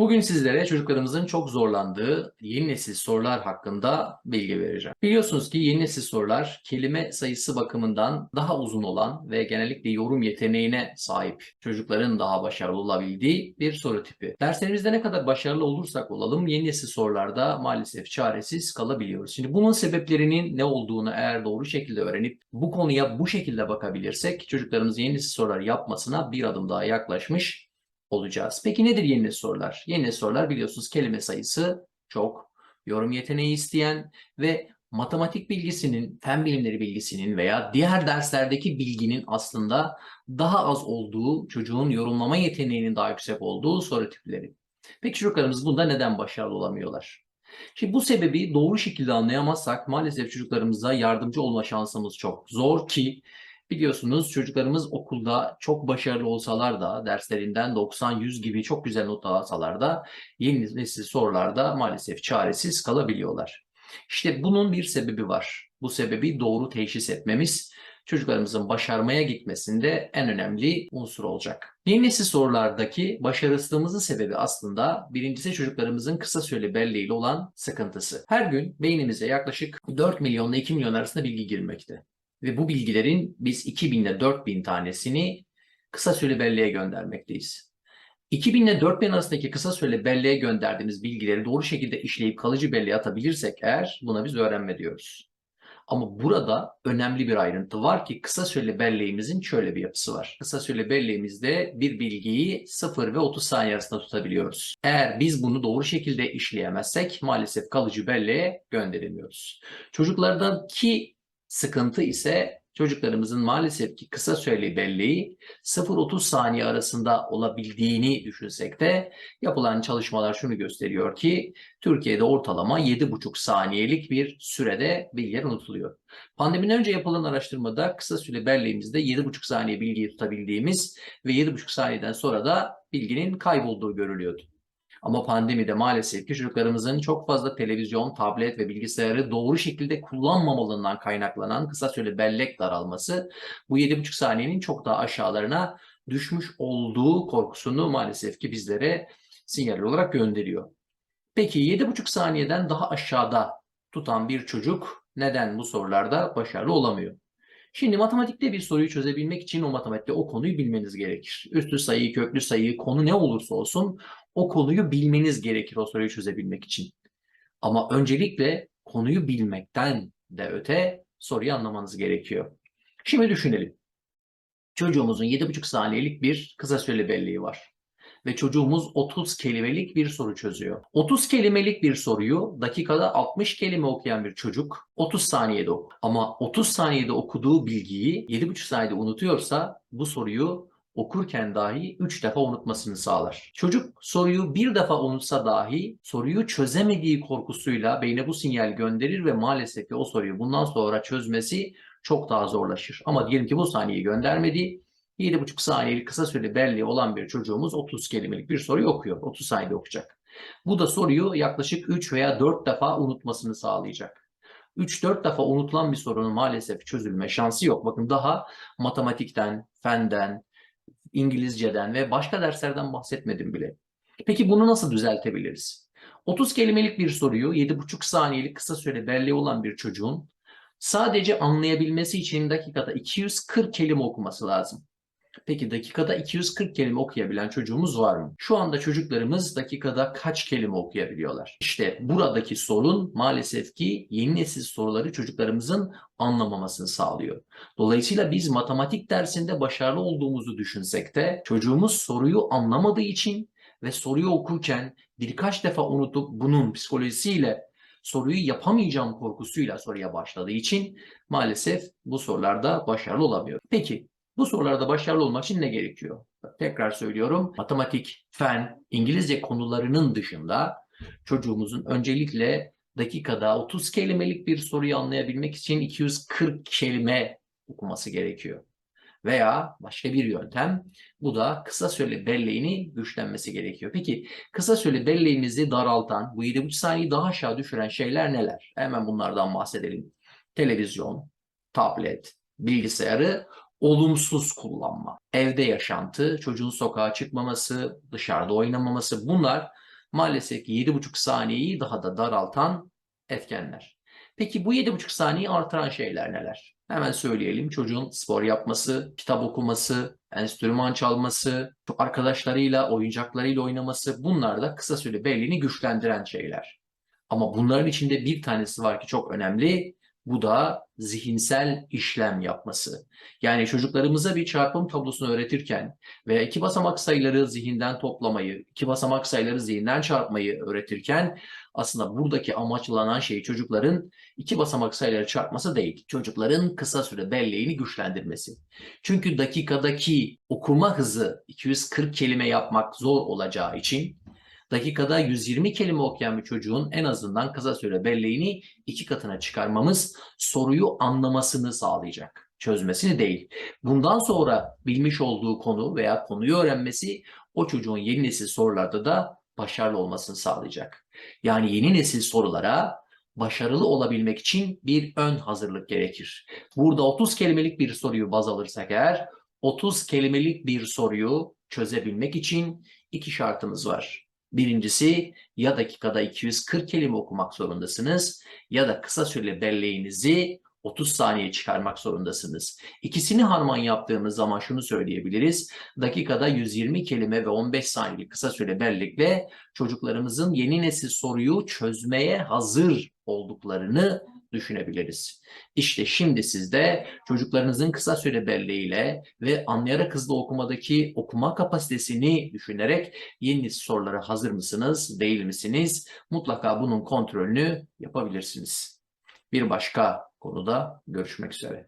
Bugün sizlere çocuklarımızın çok zorlandığı yeni nesil sorular hakkında bilgi vereceğim. Biliyorsunuz ki yeni nesil sorular kelime sayısı bakımından daha uzun olan ve genellikle yorum yeteneğine sahip çocukların daha başarılı olabildiği bir soru tipi. Derslerimizde ne kadar başarılı olursak olalım yeni nesil sorularda maalesef çaresiz kalabiliyoruz. Şimdi bunun sebeplerinin ne olduğunu eğer doğru şekilde öğrenip bu konuya bu şekilde bakabilirsek çocuklarımız yeni nesil sorular yapmasına bir adım daha yaklaşmış olacağız. Peki nedir yeni nesil sorular? Yeni nesil sorular biliyorsunuz kelime sayısı çok, yorum yeteneği isteyen ve matematik bilgisinin, fen bilimleri bilgisinin veya diğer derslerdeki bilginin aslında daha az olduğu, çocuğun yorumlama yeteneğinin daha yüksek olduğu soru tipleri. Peki çocuklarımız bunda neden başarılı olamıyorlar? Şimdi bu sebebi doğru şekilde anlayamazsak maalesef çocuklarımıza yardımcı olma şansımız çok zor ki Biliyorsunuz çocuklarımız okulda çok başarılı olsalar da derslerinden 90-100 gibi çok güzel not alsalar da yeni nesil sorularda maalesef çaresiz kalabiliyorlar. İşte bunun bir sebebi var. Bu sebebi doğru teşhis etmemiz çocuklarımızın başarmaya gitmesinde en önemli unsur olacak. Yeni nesil sorulardaki başarısızlığımızın sebebi aslında birincisi çocuklarımızın kısa süreli belleğiyle olan sıkıntısı. Her gün beynimize yaklaşık 4 milyon ile 2 milyon arasında bilgi girmekte. Ve bu bilgilerin biz 2000 ile 4000 tanesini kısa süreli belleğe göndermekteyiz. 2000 ile 4000 arasındaki kısa süreli belleğe gönderdiğimiz bilgileri doğru şekilde işleyip kalıcı belleğe atabilirsek eğer buna biz öğrenme diyoruz. Ama burada önemli bir ayrıntı var ki kısa süreli belleğimizin şöyle bir yapısı var. Kısa süreli belleğimizde bir bilgiyi 0 ve 30 saniye arasında tutabiliyoruz. Eğer biz bunu doğru şekilde işleyemezsek maalesef kalıcı belleğe gönderemiyoruz. Çocuklardaki sıkıntı ise çocuklarımızın maalesef ki kısa süreli belleği 0-30 saniye arasında olabildiğini düşünsek de yapılan çalışmalar şunu gösteriyor ki Türkiye'de ortalama 7,5 saniyelik bir sürede bilgiler unutuluyor. Pandemiden önce yapılan araştırmada kısa süreli belleğimizde 7,5 saniye bilgiyi tutabildiğimiz ve 7,5 saniyeden sonra da bilginin kaybolduğu görülüyordu. Ama pandemide maalesef ki çocuklarımızın çok fazla televizyon, tablet ve bilgisayarı doğru şekilde kullanmamalığından kaynaklanan kısa süreli bellek daralması bu 7,5 saniyenin çok daha aşağılarına düşmüş olduğu korkusunu maalesef ki bizlere sinyal olarak gönderiyor. Peki 7,5 saniyeden daha aşağıda tutan bir çocuk neden bu sorularda başarılı olamıyor? Şimdi matematikte bir soruyu çözebilmek için o matematikte o konuyu bilmeniz gerekir. Üstü sayı, köklü sayı, konu ne olursa olsun o konuyu bilmeniz gerekir o soruyu çözebilmek için. Ama öncelikle konuyu bilmekten de öte soruyu anlamanız gerekiyor. Şimdi düşünelim. Çocuğumuzun 7,5 saniyelik bir kısa süreli belleği var. Ve çocuğumuz 30 kelimelik bir soru çözüyor. 30 kelimelik bir soruyu dakikada 60 kelime okuyan bir çocuk 30 saniyede okur. Ama 30 saniyede okuduğu bilgiyi 7,5 saniyede unutuyorsa bu soruyu okurken dahi 3 defa unutmasını sağlar. Çocuk soruyu bir defa unutsa dahi soruyu çözemediği korkusuyla beyne bu sinyal gönderir ve maalesef ki o soruyu bundan sonra çözmesi çok daha zorlaşır. Ama diyelim ki bu saniyeyi göndermedi. 7,5 saniyelik kısa süreli belleği olan bir çocuğumuz 30 kelimelik bir soruyu okuyor. 30 saniyede okuyacak. Bu da soruyu yaklaşık 3 veya 4 defa unutmasını sağlayacak. 3-4 defa unutulan bir sorunun maalesef çözülme şansı yok. Bakın daha matematikten, fenden, İngilizceden ve başka derslerden bahsetmedim bile. Peki bunu nasıl düzeltebiliriz? 30 kelimelik bir soruyu 7,5 saniyelik kısa süre belleği olan bir çocuğun sadece anlayabilmesi için dakikada 240 kelime okuması lazım. Peki dakikada 240 kelime okuyabilen çocuğumuz var mı? Şu anda çocuklarımız dakikada kaç kelime okuyabiliyorlar? İşte buradaki sorun maalesef ki yeni nesil soruları çocuklarımızın anlamamasını sağlıyor. Dolayısıyla biz matematik dersinde başarılı olduğumuzu düşünsek de çocuğumuz soruyu anlamadığı için ve soruyu okurken birkaç defa unutup bunun psikolojisiyle soruyu yapamayacağım korkusuyla soruya başladığı için maalesef bu sorularda başarılı olamıyor. Peki bu sorularda başarılı olmak için ne gerekiyor? Tekrar söylüyorum. Matematik, fen, İngilizce konularının dışında çocuğumuzun öncelikle dakikada 30 kelimelik bir soruyu anlayabilmek için 240 kelime okuması gerekiyor. Veya başka bir yöntem bu da kısa süreli belleğini güçlenmesi gerekiyor. Peki kısa süreli belleğimizi daraltan, bu 7,5 saniyeyi daha aşağı düşüren şeyler neler? Hemen bunlardan bahsedelim. Televizyon, tablet, bilgisayarı olumsuz kullanma, evde yaşantı, çocuğun sokağa çıkmaması, dışarıda oynamaması bunlar maalesef ki 7,5 saniyeyi daha da daraltan etkenler. Peki bu 7,5 saniyeyi artıran şeyler neler? Hemen söyleyelim. Çocuğun spor yapması, kitap okuması, enstrüman çalması, arkadaşlarıyla, oyuncaklarıyla oynaması bunlar da kısa süre belleğini güçlendiren şeyler. Ama bunların içinde bir tanesi var ki çok önemli. Bu da zihinsel işlem yapması. Yani çocuklarımıza bir çarpım tablosunu öğretirken veya iki basamak sayıları zihinden toplamayı, iki basamak sayıları zihinden çarpmayı öğretirken aslında buradaki amaçlanan şey çocukların iki basamak sayıları çarpması değil. Çocukların kısa süre belleğini güçlendirmesi. Çünkü dakikadaki okuma hızı 240 kelime yapmak zor olacağı için dakikada 120 kelime okuyan bir çocuğun en azından kısa süre belleğini iki katına çıkarmamız soruyu anlamasını sağlayacak. Çözmesini değil. Bundan sonra bilmiş olduğu konu veya konuyu öğrenmesi o çocuğun yeni nesil sorularda da başarılı olmasını sağlayacak. Yani yeni nesil sorulara başarılı olabilmek için bir ön hazırlık gerekir. Burada 30 kelimelik bir soruyu baz alırsak eğer 30 kelimelik bir soruyu çözebilmek için iki şartımız var. Birincisi ya dakikada 240 kelime okumak zorundasınız ya da kısa süreli belleğinizi 30 saniye çıkarmak zorundasınız. İkisini harman yaptığımız zaman şunu söyleyebiliriz. Dakikada 120 kelime ve 15 saniye kısa süre bellekle çocuklarımızın yeni nesil soruyu çözmeye hazır olduklarını düşünebiliriz. İşte şimdi siz de çocuklarınızın kısa süre belleğiyle ve anlayarak hızlı okumadaki okuma kapasitesini düşünerek yeni sorulara hazır mısınız, değil misiniz? Mutlaka bunun kontrolünü yapabilirsiniz. Bir başka konuda görüşmek üzere.